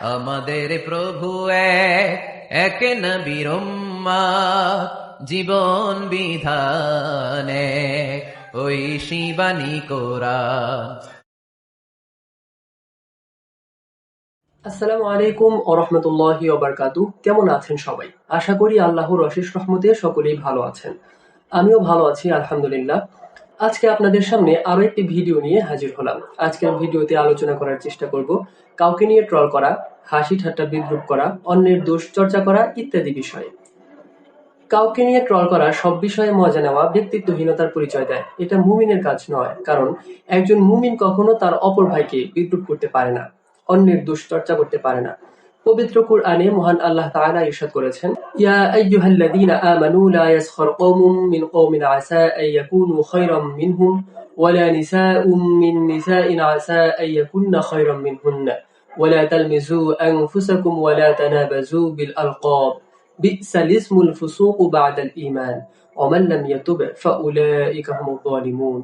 আমাদের প্রভু এক নবীর জীবন বিধানে ওই শিবানী কোরআন। আসসালামু আলাইকুম ও রহমতুল্লাহি ওবারকাতু কেমন আছেন সবাই? আশা করি আল্লাহর অশেষ রহমতে সকলেই ভালো আছেন। আমিও ভালো আছি, আলহামদুলিল্লাহ। আজকে আপনাদের সামনে আরও একটি ভিডিও নিয়ে হাজির হলাম। আজকের ভিডিওতে আলোচনা করার চেষ্টা করব কাউকে নিয়ে ট্রল করা, হাসি ঠাট্টা বিদ্রুপ করা, অন্যের দোষ চর্চা করা ইত্যাদি বিষয়ে। কাউকে নিয়ে ট্রল করা সব বিষয়ে মজা নেওয়া ব্যক্তিত্বহীনতার পরিচয় দেয়। এটা মুমিনের কাজ নয়, কারণ একজন মুমিন কখনো তার অপর ভাইকে বিদ্রুপ করতে পারে না, অন্যের দুশ্চর্চা করতে পারে না। পবিত্র কুরআনে মহান আল্লাহ তাআলা ইরশাদ করেছেন ইয়া আইয়ুহাল্লাযীনা আমানু লা ইয়াসখার কওমুম মিন কওমিন আসা আন ইয়াকুনু খায়রাম মিনহুম ওয়ালা নিসাউম মিন নিসাইন আসা আন ইয়াকুননা খায়রাম মিনহুন্না ওয়ালা তালমিজু আনফুসাকুম ওয়ালা তানাবাজু বিল আলকাব بئس الاسم الفسوق بعد الإيمان ومن لم يتب فأولئك هم الظالمون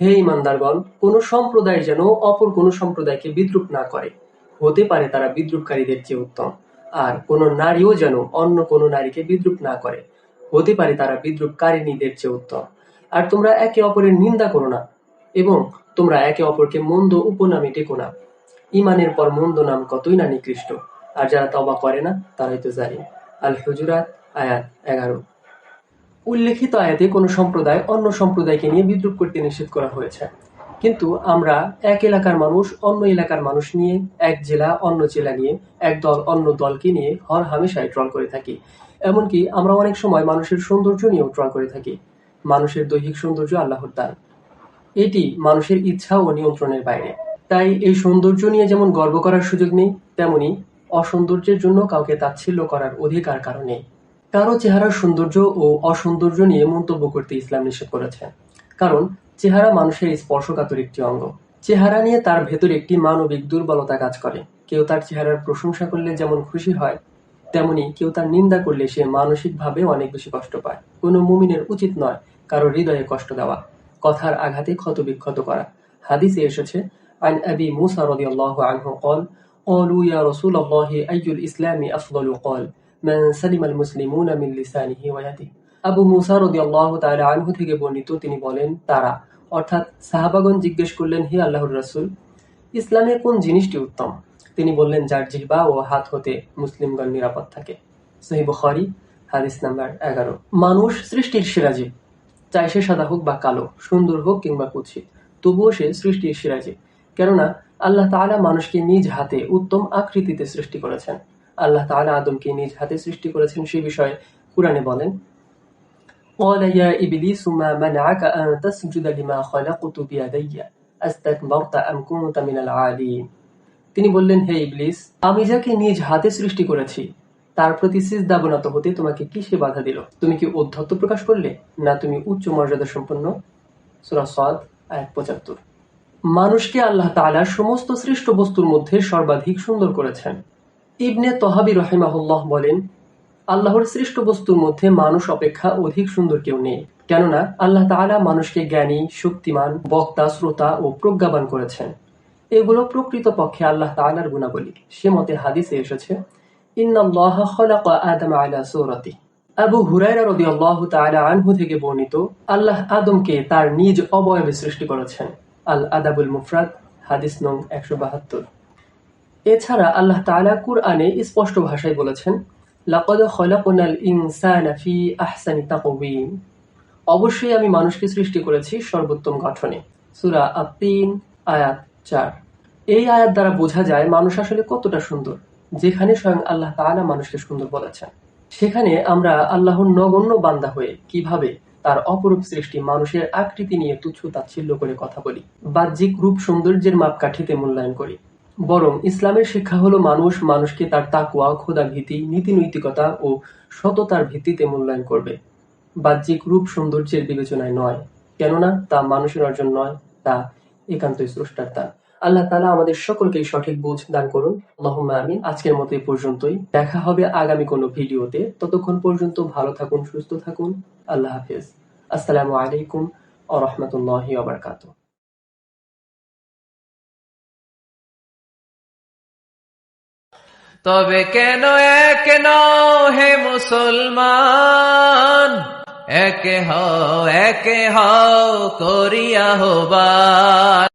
হে ইমানদারগণ কোন সম্প্রদায় যেন অপর কোন সম্প্রদায়কে বিদ্রুপ না করে হতে পারে তারা বিদ্রুপকারীদের চেয়ে উত্তম। আর কোন নারীও যেন অন্য কোন নারীকে বিদ্রুপ না করে, হতে পারে তারা বিদ্রুপকারিণীদের চেয়ে উত্তম। আর তোমরা একে অপরের নিন্দা করো না, এবং তোমরা একে অপরকে মন্দ উপনামে টেকো না। ইমানের পর মন্দ নাম কতই না নিকৃষ্ট, আর যারা তবা করে না, তারাই তো জানি আল হুজুরাত আয়াত এগারো। উল্লেখিত আয়াতে কোনো সম্প্রদায় অন্য সম্প্রদায়কে নিয়ে বিদ্রুপ করতে নিষেধ করা হয়েছে। কিন্তু আমরা এক এলাকার মানুষ, অন্য এলাকার মানুষ নিয়ে, এক জেলা, অন্য জেলা নিয়ে, এক দল, অন্য দলকে নিয়ে হর হামেশায় ট্রল করে থাকি। এমনকি আমরা অনেক সময় মানুষের সৌন্দর্য নিয়েও ট্রল করে থাকি। মানুষের দৈহিক সৌন্দর্য আল্লাহর দান। এটি মানুষের ইচ্ছা ও নিয়ন্ত্রণের বাইরে। তাই এই সৌন্দর্য নিয়ে যেমন গর্ব করার সুযোগ নেই, তেমনি অসৌন্দর্যের জন্য কাউকে তাচ্ছিল্য করার অধিকার কারণে কারও চেহারার সৌন্দর্য ও অসৌন্দর্য নিয়ে মন্তব্য করতে ইসলাম নিষেধ করেছে। কারণ চেহারা মানুষের স্পর্শকাতর একটি অঙ্গ চেহারা নিয়ে তার ভেতরে একটি মানবিক দুর্বলতা কাজ করে কেউ তার চেহারার প্রশংসা করলে যেমন খুশি হয় তেমনি কেউ তার নিন্দা করলে সে মানসিকভাবে অনেক বেশি কষ্ট পায় কোনো মুমিনের উচিত নয় কারো হৃদয়ে কষ্ট দেওয়া কথার আঘাতে ক্ষতবিক্ষত করা হাদিসে এসেছে عن أبي موسى رضي الله عنه قال قالوا يا رسول الله أي الإسلام أفضل قال من سلم المسلمون من لسانه ويده আবু মুসা রদিয়াল্লাহু তাআলা আনহু থেকে বর্ণিত, তিনি বলেন, তারা, অর্থাৎ সাহাবাগণ জিজ্ঞেস করলেন, হে আল্লাহর রাসূল, ইসলামে কোন জিনিসটি উত্তম? তিনি বললেন, যার জিহ্বা ও হাত হতে মুসলিমগণ নিরাপদ থাকে। সহিহ বুখারী, হাদিস নাম্বার এগারো। মানুষ সৃষ্টির সিরাজি চাই সে সাদা হোক বা কালো, সুন্দর হোক কিংবা কুৎসিত, তবুও সে সৃষ্টির সিরাজি কেননা, আল্লাহ তাআলা মানুষকে নিজ হাতে উত্তম আকৃতিতে সৃষ্টি করেছেন। আল্লাহ তাআলা আদমকে নিজ হাতে সৃষ্টি করেছেন সে বিষয়ে কুরআনে বলেন قال يا إبليس ما منعك أن تسجد لما خلقت بيدي أستكبرت أم كنت من العالين তিনি বললেন হে ইবলিস আমি যাকে নিজ হাতে সৃষ্টি করেছি তার প্রতি সিজদা বনত হতে তোমাকে কিসে বাধা দিল তুমি কি অধ্যত্ত প্রকাশ করলে না তুমি উচ্চ মর্যাদা সম্পন্ন সূরা সাদ আয়াত পঁচাত্তর মানুষকে আল্লাহ তাআলা সমস্ত সৃষ্ট বস্তুর মধ্যে সর্বাধিক সুন্দর করেছেন ইবনে তহাবি রহিমাহুল্লাহ বলেন আল্লাহর সৃষ্ট বস্তুর মধ্যে মানুষ অপেক্ষা অধিক সুন্দর কেউ নেই। কেননা, আল্লাহ তাআলা মানুষকে জ্ঞানী, শক্তিমান, বক্তা, শ্রোতা ও প্রজ্ঞাবান করেছেন। এগুলো প্রকৃত পক্ষে আল্লাহ তাআলার গুণাবলী। সে মতে হাদিসে এসেছে আদম আলা সূরাতি। আবু হুরায়রা রাদিয়াল্লাহু তাআলা আনহু থেকে বর্ণিত, আল্লাহ আদমকে তার নিজ অবয়বে সৃষ্টি করেছেন। আল আদাবুল মুফরাদ, হাদিস নং একশো বাহাত্তর। এছাড়া আল্লাহ তাআলা কুরআনে স্পষ্ট ভাষায় বলেছেন ফি আহসানি তাকওয়িম। অবশ্যই আমি মানুষকে সৃষ্টি করেছি সর্বোত্তম গঠনে। সূরা আত-তিন, আয়াত চার। এই আয়াত দ্বারা বোঝা যায় মানুষ আসলে কতটা সুন্দর, যেখানে স্বয়ং আল্লাহ তাআলা মানুষকে সুন্দর বলেছেন। সেখানে আমরা আল্লাহর নগণ্য বান্দা হয়ে কীভাবে তার অপরূপ সৃষ্টি মানুষের আকৃতি নিয়ে তুচ্ছ তাচ্ছিল্য করে কথা বলি, বাহ্যিক রূপ সৌন্দর্যের মাপকাঠিতে মূল্যায়ন করি। বরং ইসলামের শিক্ষা হলো মানুষ মানুষকে তার তাকুয়া খোদা ভীতি নীতি নৈতিকতা ও সততার ভিত্তিতে মূল্যায়ন করবে। বাহ্যিক রূপ সৌন্দর্যের বিবেচনায় নয়, কেননা তা মানুষের অর্জন নয়, তা একান্তই স্রষ্টার দান। আল্লাহ তালা আমাদের সকলকেই সঠিক বুঝ দান করুন। আল্লাহুম্মা আমিন। আজকের মতো এই পর্যন্তই। দেখা হবে আগামী কোনো ভিডিওতে। ততক্ষণ পর্যন্ত ভালো থাকুন, সুস্থ থাকুন। আল্লাহ হাফেজ। আসসালামু আলাইকুম আ রহমতুল্লাহি তবে কেন এক হে মুসলমান? একে হও একে হও করিয়া হবা